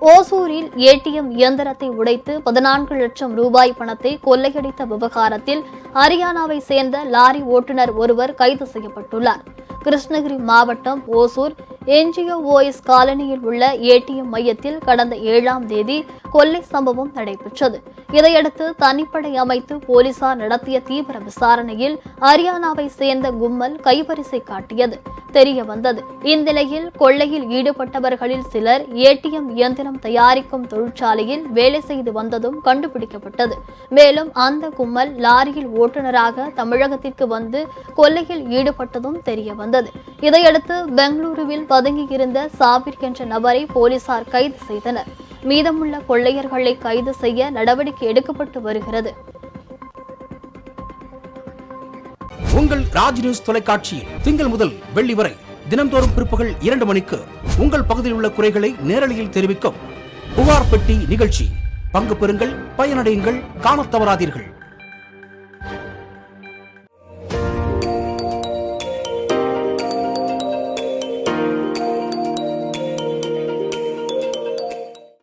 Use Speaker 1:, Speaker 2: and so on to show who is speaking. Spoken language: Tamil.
Speaker 1: ஓசூரில் ஏடிஎம் இயந்திரத்தை உடைத்து பதினான்கு லட்சம் ரூபாய் பணத்தை கொள்ளையடித்த விவகாரத்தில் ஹரியானாவை சேர்ந்த லாரி ஓட்டுநர் ஒருவர் கைது செய்யப்பட்டுள்ளார். கிருஷ்ணகிரி மாவட்டம் ஓசூர் என்ஜிஓ ஓஎஸ் காலனியில் உள்ள ஏடிஎம் மையத்தில் கடந்த ஏழாம் தேதி கொள்ளை சம்பவம் நடைபெற்றது. இதையடுத்து தனிப்படை அமைத்து போலீசார் நடத்திய தீவிர விசாரணையில் ஹரியானாவை சேர்ந்த கும்மல் கைவரிசை காட்டியது. தெரிய வந்தது இந்நிலையில் கொள்ளையில் ஈடுபட்டவர்களில் சிலர் ஏடிஎம் இயந்திரம் தயாரிக்கும் தொழிற்சாலையில் வேலை செய்து வந்ததும் கண்டுபிடிக்கப்பட்டது. மேலும் அந்த கும்மல் லாரியில் ஓட்டுநராக தமிழகத்திற்கு வந்து கொள்ளையில் ஈடுபட்டதும் தெரிய வந்தது. இதையடுத்து பெங்களூருவில் பதுங்கியிருந்த சாபிர் என்ற நபரை போலீசார் கைது செய்தனர். மீதமுள்ள கொள்ளையர்களை கைது செய்ய நடவடிக்கை எடுக்கப்பட்டு வருகிறது.
Speaker 2: உங்கள் ராஜ் நியூஸ் தொலைக்காட்சியில் திங்கள் முதல் வெள்ளி வரை தினம்தோறும் பிற்பகல் இரண்டு மணிக்கு உங்கள் பகுதியில் உள்ள குறைகளை நேரலையில் தெரிவிக்கும் புகார் பெட்டி நிகழ்ச்சி. பங்கு பெறுங்கள் பயனடையுங்கள் காண தவறாதீர்கள்.